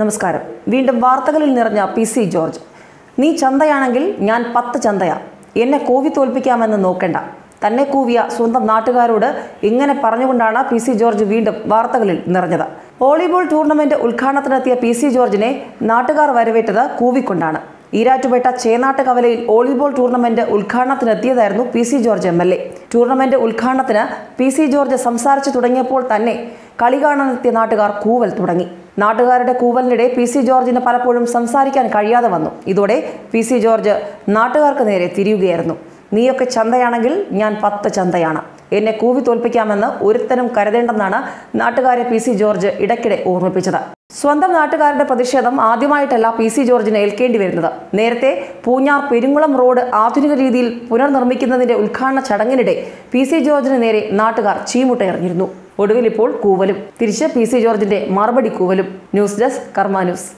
നമസ്കാരം. വീണ്ടും വാർത്തകളിൽ നിറഞ്ഞ പി സി ജോർജ്. നീ ചന്തയാണെങ്കിൽ ഞാൻ പത്ത് ചന്തയാ. എന്നെ കോവി തോൽപ്പിക്കാമെന്ന് നോക്കണ്ട. തന്നെ കൂവിയ സ്വന്തം നാട്ടുകാരോട് ഇങ്ങനെ പറഞ്ഞുകൊണ്ടാണ് പി സി ജോർജ് വീണ്ടും വാർത്തകളിൽ നിറഞ്ഞത്. വോളിബോൾ ടൂർണമെന്റ് ഉദ്ഘാടനത്തിനെത്തിയ പി സി ജോർജിനെ നാട്ടുകാർ വരവേറ്റത് കൂവിക്കൊണ്ടാണ്. ഈരാറ്റുപേട്ട ചേനാട്ട് കവലയിൽ volleyball tournament ഉദ്ഘാടനത്തിനെത്തിയതായിരുന്നു P C George M L A. Tournament ഉദ്ഘാടനത്തിന് പി സി ജോർജ് സംസാരിച്ചു തുടങ്ങിയപ്പോൾ തന്നെ കളി കാണാനെത്തിയ നാട്ടുകാർ കൂവൽ തുടങ്ങി. നാട്ടുകാരുടെ കൂവലിനിടെ പി സി ജോർജിന് പലപ്പോഴും സംസാരിക്കാൻ കഴിയാതെ വന്നു. ഇതോടെ പി സി ജോർജ് നാട്ടുകാർക്ക് നേരെ തിരിയുകയായിരുന്നു. നീയൊക്കെ ചന്തയാണെങ്കിൽ ഞാൻ പത്ത് ചന്തയാണ്. എന്നെ കൂവി തോൽപ്പിക്കാമെന്ന് ഒരുത്തനും കരുതേണ്ടെന്നാണ് നാട്ടുകാരെ പി സി ജോർജ് ഇടയ്ക്കിടെ ഓർമ്മിപ്പിച്ചത്. സ്വന്തം നാട്ടുകാരുടെ പ്രതിഷേധം ആദ്യമായിട്ടല്ല പി സി ജോർജിന് ഏൽക്കേണ്ടി വരുന്നത്. നേരത്തെ പൂഞ്ഞാർ പെരുങ്കുളം റോഡ് ആധുനിക രീതിയിൽ പുനർനിർമ്മിക്കുന്നതിന്റെ ഉദ്ഘാടന ചടങ്ങിനിടെ പി സി ജോർജിന് നേരെ നാട്ടുകാർ ചീമുട്ടയെറിഞ്ഞിരുന്നു. ഒടുവിൽ ഇപ്പോൾ കൂവലും. തിരിച്ച് പി സി ജോർജിന്റെ മറുപടി കൂവലും. News desk കർമാനൂസ്